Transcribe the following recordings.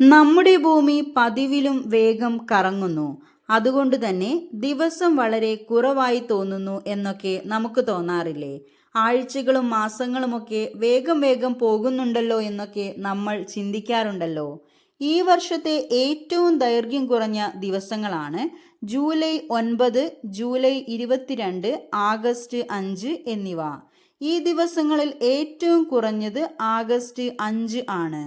നമ്മുടെ ഭൂമി പതിവിലും വേഗം കറങ്ങുന്നു. അതുകൊണ്ട് തന്നെ ദിവസം വളരെ കുറവായി തോന്നുന്നു എന്നൊക്കെ നമുക്ക് തോന്നാറില്ലേ? ആഴ്ചകളും മാസങ്ങളുമൊക്കെ വേഗം വേഗം പോകുന്നുണ്ടല്ലോ എന്നൊക്കെ നമ്മൾ ചിന്തിക്കാറുണ്ടല്ലോ. ഈ വർഷത്തെ ഏറ്റവും ദൈർഘ്യം കുറഞ്ഞ ദിവസങ്ങളാണ് ജൂലൈ ഒൻപത് ജൂലൈ ഇരുപത്തിരണ്ട് ആഗസ്റ്റ് അഞ്ച് എന്നിവ. ഈ ദിവസങ്ങളിൽ ഏറ്റവും കുറഞ്ഞത് ആഗസ്റ്റ് അഞ്ച് ആണ്.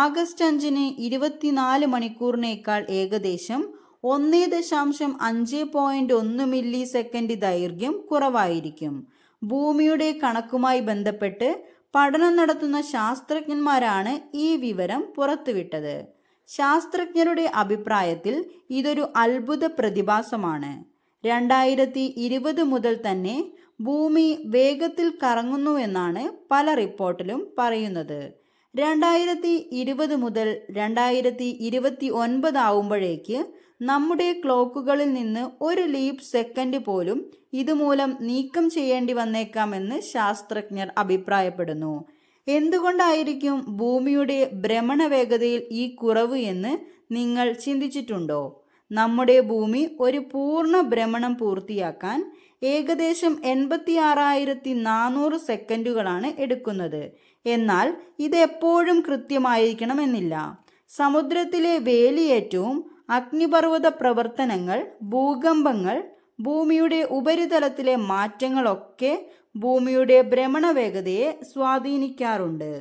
ആഗസ്റ്റ് അഞ്ചിന് ഇരുപത്തിനാല് മണിക്കൂറിനേക്കാൾ ഏകദേശം ഒന്നേ ദശാംശം അഞ്ച് പോയിന്റ് ഒന്ന് മില്ലി സെക്കൻഡ് ദൈർഘ്യം കുറവായിരിക്കും. ഭൂമിയുടെ കണക്കുമായി ബന്ധപ്പെട്ട് പഠനം നടത്തുന്ന ശാസ്ത്രജ്ഞന്മാരാണ് ഈ വിവരം പുറത്തുവിട്ടത്. ശാസ്ത്രജ്ഞരുടെ അഭിപ്രായത്തിൽ ഇതൊരു അത്ഭുത പ്രതിഭാസമാണ്. രണ്ടായിരത്തി ഇരുപത് മുതൽ തന്നെ ഭൂമി വേഗത്തിൽ കറങ്ങുന്നുവെന്നാണ് പല റിപ്പോർട്ടിലും പറയുന്നത്. രണ്ടായിരത്തി ഇരുപത് മുതൽ രണ്ടായിരത്തി ഇരുപത്തി ഒൻപത് ആവുമ്പോഴേക്ക് നമ്മുടെ ക്ലോക്കുകളിൽ നിന്ന് ഒരു ലീപ് സെക്കൻഡ് പോലും ഇതുമൂലം നീക്കം ചെയ്യേണ്ടി വന്നേക്കാമെന്ന് ശാസ്ത്രജ്ഞർ അഭിപ്രായപ്പെടുന്നു. എന്തുകൊണ്ടായിരിക്കും ഭൂമിയുടെ ഭ്രമണ വേഗതയിൽ ഈ കുറവ് എന്ന് നിങ്ങൾ ചിന്തിച്ചിട്ടുണ്ടോ? നമ്മുടെ ഭൂമി ഒരു പൂർണ ഭ്രമണം പൂർത്തിയാക്കാൻ ഏകദേശം എൺപത്തി ആറായിരത്തി നാനൂറ് സെക്കൻഡുകളാണ് എടുക്കുന്നത്. എന്നാൽ ഇത് എപ്പോഴും കൃത്യമായിരിക്കണമെന്നില്ല. സമുദ്രത്തിലെ വേലിയേറ്റവും അഗ്നിപർവത പ്രവർത്തനങ്ങൾ ഭൂകമ്പങ്ങൾ ഭൂമിയുടെ ഉപരിതലത്തിലെ മാറ്റങ്ങളൊക്കെ ഭൂമിയുടെ ഭ്രമണ വേഗതയെ സ്വാധീനിക്കാറുണ്ട്.